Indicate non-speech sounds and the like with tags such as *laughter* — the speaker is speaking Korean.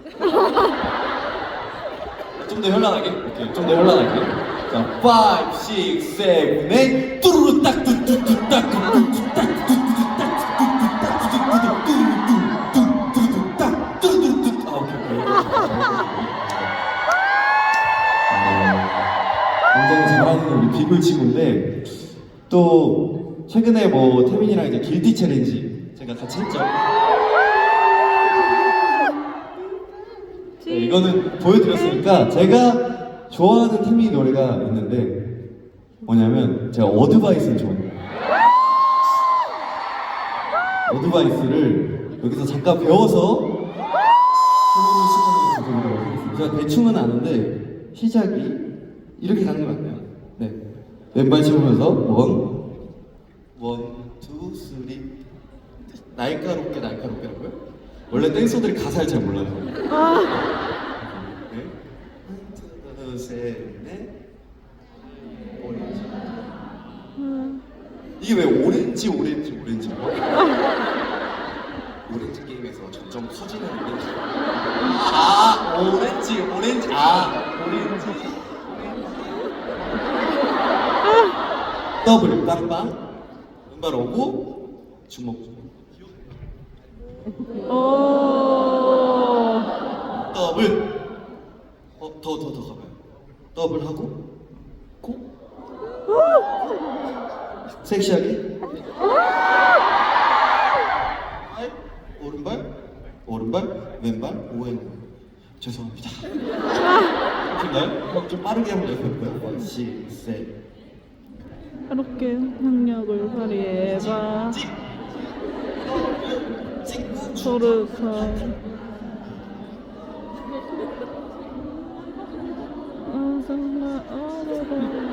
*laughs* 좀 더 현란하게. 오케이, 좀더 현란하게. 자, 5, 6, 7, 8. 뚜루루 딱 뚜뚜뚜 딱 뚜뚜뚜 딱 뚜뚜뚜 딱 뚜뚜뚜 딱 뚜뚜뚜 아, 오케이, 오케이. 어, 굉장히 잘하는 우리 비글 친구인데 또 최근에 뭐 태민이랑 이제 길티 챌린지 제가 같이 했죠. 이거는 보여드렸으니까 제가 좋아하는 태민이 노래가 있는데 뭐냐면 제가 어드바이스를 좋아해요. 어드바이스를 여기서 잠깐 배워서. 제가 대충은 아는데 시작이 이렇게 가는 게 맞나요? 네. 왼발 치면서 원, 원, 투, 쓰리. 날카롭게 날카롭게라고요? 원래 댄서들이 가사를 잘 몰라요. 네. 넷. 오렌지. 이게 왜 오렌지, 오렌지, 오렌지? *laughs* 오렌지 게임에서 점점 커지는 오렌지. 아, 오렌지, 오렌지. 아, 오렌지. 더블 빵빵. 왼발 오고 주먹 주먹. 오. 더블. 어, 더, 더, 더 가봐요. 더블 하고, 코. 섹시하게. 발, 오른발, 오른발, 왼발, 오행. 죄송합니다. 됐나요? 좀 빠르게 한번 해볼까요? 원, 시, 셋. 이렇게 향력을 발휘해봐. 소르카. so my All.